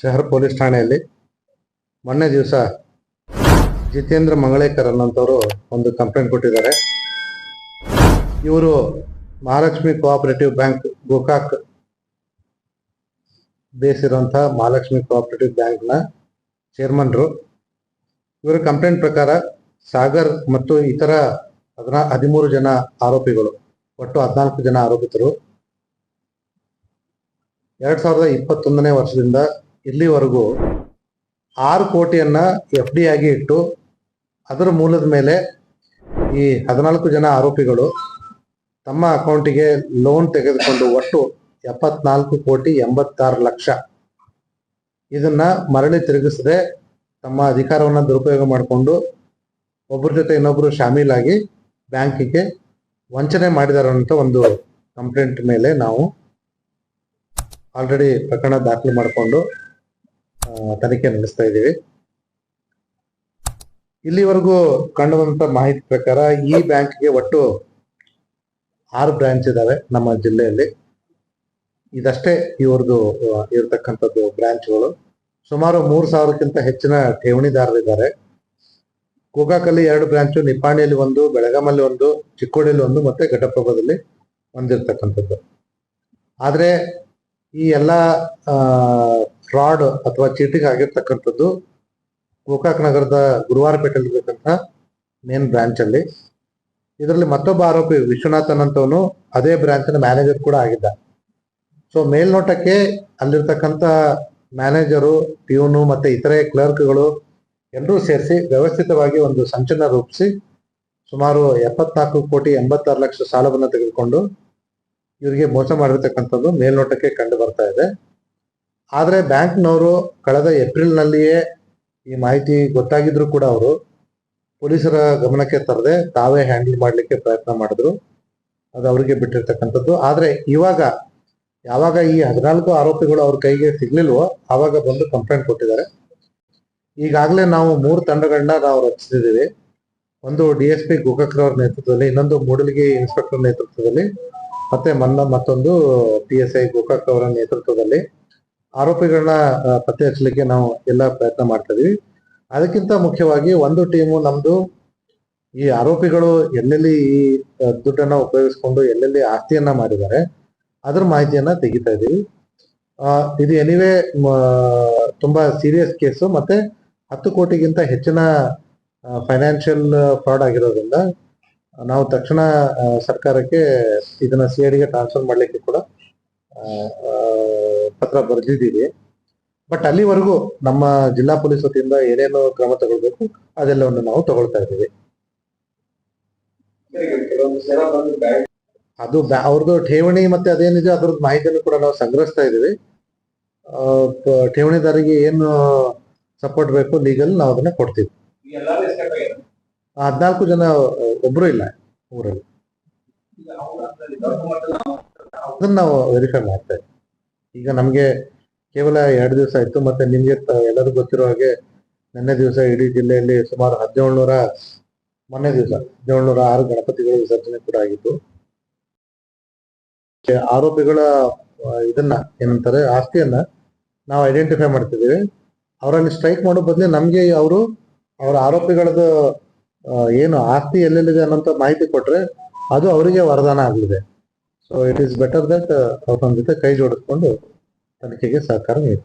ಶಹರ್ police ಠಾಣೆಯಲ್ಲಿ ಮೊನ್ನೆ ದಿವಸ ಜಿತೇಂದ್ರ ಮಂಗಳೇಕರ್ ಅನ್ನೋಂಥವರು ಒಂದು ಕಂಪ್ಲೇಂಟ್ ಕೊಟ್ಟಿದ್ದಾರೆ. ಇವರು Mahalakshmi cooperative bank Gokak base ಇರುವಂತಹ ಮಹಾಲಕ್ಷ್ಮಿ ಕೋಆಪರೇಟಿವ್ ಬ್ಯಾಂಕ್ನ ಚೇರ್ಮನ್ರು. ಇವರ ಕಂಪ್ಲೇಂಟ್ ಪ್ರಕಾರ ಸಾಗರ್ ಮತ್ತು ಇತರ ಹದಿನಾ, ಹದಿಮೂರು ಜನ ಆರೋಪಿಗಳು, ಒಟ್ಟು ಹದಿನಾಲ್ಕು ಜನ ಆರೋಪಿತರು. ಎರಡ್ ಸಾವಿರದ ಇಪ್ಪತ್ತೊಂದನೇ ವರ್ಷದಿಂದ ಇಲ್ಲಿವರೆಗೂ ಆರು ಕೋಟಿಯನ್ನ ಎಫ್ ಡಿ ಆಗಿ ಇಟ್ಟು ಅದರ ಮೂಲದ ಮೇಲೆ ಈ ಹದಿನಾಲ್ಕು ಜನ ಆರೋಪಿಗಳು ತಮ್ಮ ಅಕೌಂಟಿಗೆ ಲೋನ್ ತೆಗೆದುಕೊಂಡು ಒಟ್ಟು ಎಪ್ಪತ್ನಾಲ್ಕು ಕೋಟಿ ಎಂಬತ್ತಾರು ಲಕ್ಷ. ಇದನ್ನ ಮರಳಿ ತಿರುಗಿಸದೆ ತಮ್ಮ ಅಧಿಕಾರವನ್ನು ದುರುಪಯೋಗ ಮಾಡಿಕೊಂಡು ಒಬ್ಬರ ಜೊತೆ ಇನ್ನೊಬ್ಬರು ಶಾಮೀಲಾಗಿ ಬ್ಯಾಂಕಿಗೆ ವಂಚನೆ ಮಾಡಿದಾರಂತ ಒಂದು ಕಂಪ್ಲೇಂಟ್ ಮೇಲೆ ನಾವು ಆಲ್ರೆಡಿ ಪ್ರಕರಣ ದಾಖಲು ಮಾಡಿಕೊಂಡು ತನಿಖೆ ನಡೆಸ್ತಾ ಇದ್ದೀವಿ. ಇಲ್ಲಿವರೆಗೂ ಕಂಡುಬಂತ ಮಾಹಿತಿ ಪ್ರಕಾರ ಈ ಬ್ಯಾಂಕ್ಗೆ ಒಟ್ಟು ಆರು ಬ್ರಾಂಚ್ ಇದಾವೆ ನಮ್ಮ ಜಿಲ್ಲೆಯಲ್ಲಿ. ಇದಷ್ಟೇ ಇವ್ರದ್ದು ಇರತಕ್ಕಂಥದ್ದು ಬ್ರಾಂಚ್ಗಳು. ಸುಮಾರು ಮೂರು ಸಾವಿರಕ್ಕಿಂತ ಹೆಚ್ಚಿನ ಠೇವಣಿದಾರರಿದ್ದಾರೆ. ಗೋಕಾಕಲ್ಲಿ ಎರಡು ಬ್ರಾಂಚು, ನಿಪ್ಪಾಣಿಯಲ್ಲಿ ಒಂದು, ಬೆಳಗಾಮಲ್ಲಿ ಒಂದು, ಚಿಕ್ಕೋಡಿಯಲ್ಲಿ ಒಂದು ಮತ್ತೆ ಘಟಪ್ರಭದಲ್ಲಿ ಒಂದಿರ್ತಕ್ಕಂಥದ್ದು. ಆದರೆ ಈ ಎಲ್ಲ ಫ್ರಾಡ್ ಅಥವಾ ಚೀಟಿಂಗ್ ಆಗಿರ್ತಕ್ಕಂಥದ್ದು ಗೋಕಾಕ್ ನಗರದ ಗುರುವಾರಪೇಟೆಯಲ್ಲಿ ಇರತಕ್ಕಂಥ ಮೇನ್ ಬ್ರಾಂಚ್ ಅಲ್ಲಿ. ಇದರಲ್ಲಿ ಮತ್ತೊಬ್ಬ ಆರೋಪಿ ವಿಶ್ವನಾಥನ್ ಅಂತವನು ಅದೇ ಬ್ರಾಂಚಿನ ಮ್ಯಾನೇಜರ್ ಕೂಡ ಆಗಿದ್ದ. ಸೊ ಮೇಲ್ನೋಟಕ್ಕೆ ಅಲ್ಲಿರ್ತಕ್ಕಂಥ ಮ್ಯಾನೇಜರು ಪ್ಯೂನು ಮತ್ತೆ ಇತರೆ ಕ್ಲರ್ಕ್ಗಳು ಎಲ್ಲರೂ ಸೇರಿಸಿ ವ್ಯವಸ್ಥಿತವಾಗಿ ಒಂದು ಸಂಚಲನ ರೂಪಿಸಿ ಸುಮಾರು ಎಪ್ಪತ್ನಾಲ್ಕು ಕೋಟಿ ಎಂಬತ್ತಾರು ಲಕ್ಷ ಸಾಲವನ್ನು ತೆಗೆದುಕೊಂಡು ಇವರಿಗೆ ಮೋಸ ಮಾಡಿರ್ತಕ್ಕಂಥದ್ದು ಮೇಲ್ನೋಟಕ್ಕೆ ಕಂಡು ಬರ್ತಾ ಇದೆ. ಆದ್ರೆ ಬ್ಯಾಂಕ್ನವರು ಕಳೆದ ಏಪ್ರಿಲ್ನಲ್ಲಿಯೇ ಈ ಮಾಹಿತಿ ಗೊತ್ತಾಗಿದ್ರು ಕೂಡ ಅವರು. ಪೊಲೀಸರ ಗಮನಕ್ಕೆ ತರದೆ ತಾವೇ ಹ್ಯಾಂಡಲ್ ಮಾಡಲಿಕ್ಕೆ ಪ್ರಯತ್ನ ಮಾಡಿದ್ರು. ಅದು ಅವರಿಗೆ ಬಿಟ್ಟಿರ್ತಕ್ಕಂಥದ್ದು. ಆದರೆ ಇವಾಗ, ಯಾವಾಗ ಈ ಹದಿನಾಲ್ಕು ಆರೋಪಿಗಳು ಅವ್ರ ಕೈಗೆ ಸಿಗ್ಲಿಲ್ವೋ ಆವಾಗ ಬಂದು ಕಂಪ್ಲೇಂಟ್ ಕೊಟ್ಟಿದ್ದಾರೆ. ಈಗಾಗಲೇ ನಾವು ಮೂರು ತಂಡಗಳನ್ನ ನಾವು ರಚಿಸಿದ್ದೀವಿ. ಒಂದು ಡಿ ಎಸ್ ಪಿ ಗೋಕಾಕ್ರವ್ರ ನೇತೃತ್ವದಲ್ಲಿ, ಇನ್ನೊಂದು ಮೂಡಲಗಿ ಇನ್ಸ್ಪೆಕ್ಟರ್ ನೇತೃತ್ವದಲ್ಲಿ, ಮತ್ತೆ ಮನ್ನ ಮತ್ತೊಂದು ಪಿ ಎಸ್ ಐ ಗೋಕಾಕ್ ಅವರ ನೇತೃತ್ವದಲ್ಲಿ. ಆರೋಪಿಗಳನ್ನ ಪತ್ತೆ ಹಚ್ಚಲಿಕ್ಕೆ ನಾವು ಎಲ್ಲ ಪ್ರಯತ್ನ ಮಾಡ್ತಾ ಇದೀವಿ. ಅದಕ್ಕಿಂತ ಮುಖ್ಯವಾಗಿ ಒಂದು ಟೀಮು ನಮ್ದು ಈ ಆರೋಪಿಗಳು ಎಲ್ಲೆಲ್ಲಿ ಈ ದುಡ್ಡನ್ನ ಉಪಯೋಗಿಸ್ಕೊಂಡು ಎಲ್ಲೆಲ್ಲಿ ಆಸ್ತಿಯನ್ನ ಮಾಡಿದ್ದಾರೆ, ಅದ್ರ ಮಾಹಿತಿಯನ್ನ ತೆಗಿತಾ ಇದೀವಿ. ಇದು ಎನಿವೇ ತುಂಬಾ ಸೀರಿಯಸ್ ಕೇಸು ಮತ್ತೆ ಹತ್ತು ಕೋಟಿಗಿಂತ ಹೆಚ್ಚಿನ ಫೈನಾನ್ಷಿಯಲ್ ಫ್ರಾಡ್ ಆಗಿರೋದ್ರಿಂದ ನಾವು ತಕ್ಷಣ ಸರ್ಕಾರಕ್ಕೆ ಇದನ್ನ ಸಿ ಗೆ ಟ್ರಾನ್ಸ್ಫರ್ ಮಾಡ್ಲಿಕ್ಕೆ ಕೂಡ ಪತ್ರ ಬರೆದಿದ್ದೀವಿ. ಬಟ್ ಅಲ್ಲಿವರೆಗೂ ನಮ್ಮ ಜಿಲ್ಲಾ ಪೊಲೀಸ್ ವತಿಯಿಂದ ಏನೇನು ಕ್ರಮ ತಗೊಳ್ಬೇಕು, ಅದೆಲ್ಲವನ್ನು ನಾವು ತಗೊಳ್ತಾ ಇದ್ದೀವಿ. ಅದು ಅವ್ರದ್ದು ಠೇವಣಿ ಮತ್ತೆ ಅದೇನಿದೆ ಅದ್ರದ್ದು ಮಾಹಿತಿಯನ್ನು ಕೂಡ ನಾವು ಸಂಗ್ರಹಿಸ್ತಾ ಇದ್ದೀವಿ. ಠೇವಣಿದಾರಿಗೆ ಏನು ಸಪೋರ್ಟ್ ಬೇಕು ಲೀಗಲ್ ನಾವು ಅದನ್ನ ಕೊಡ್ತೀವಿ. ಹದಿನಾಲ್ಕು ಜನ, ಒಬ್ರು ಇಲ್ಲ ಊರಲ್ಲಿ. ಅದನ್ನ ನಾವು ವೆರಿಫೈ ಮಾಡ್ತೇವೆ ಈಗ ನಮ್ಗೆ ಕೇವಲ ಎರಡು ದಿವಸ ಆಯ್ತು, ಮತ್ತೆ ನಿಮ್ಗೆ ಎಲ್ಲರೂ ಎಲ್ಲರಿಗೂ ಗೊತ್ತಿರೋ ಹಾಗೆ ನಿನ್ನೆ ದಿವಸ ಇಡೀ ಜಿಲ್ಲೆಯಲ್ಲಿ ಸುಮಾರು ಹದಿನೇಳುನೂರ ಮೊನ್ನೆ ದಿವಸ ಹದಿನೇಳುನೂರ ಆರು ಗಣಪತಿಗಳ ವಿಸರ್ಜನೆ ಕೂಡ ಆಗಿತ್ತು. ಆರೋಪಿಗಳ ಇದನ್ನ ಏನಂತಾರೆ, ಆಸ್ತಿಯನ್ನ ನಾವು ಐಡೆಂಟಿಫೈ ಮಾಡ್ತಿದ್ದೀವಿ. ಅವರಲ್ಲಿ ಸ್ಟ್ರೈಕ್ ಮಾಡೋ ಬದಲು ನಮ್ಗೆ ಅವರು ಅವರ ಆರೋಪಿಗಳದ್ದು ಏನು ಆಸ್ತಿ ಎಲ್ಲೆಲ್ಲಿದೆ ಅನ್ನೋಂಥ ಮಾಹಿತಿ ಕೊಟ್ರೆ ಅದು ಅವರಿಗೆ ವರದಾನ ಆಗಲಿದೆ. So it is better that ಅವ್ರ ಜೊತೆ ಕೈ ಜೋಡಿಸ್ಕೊಂಡು ತನಿಖೆಗೆ ಸಹಕಾರ ನೀಡಿ.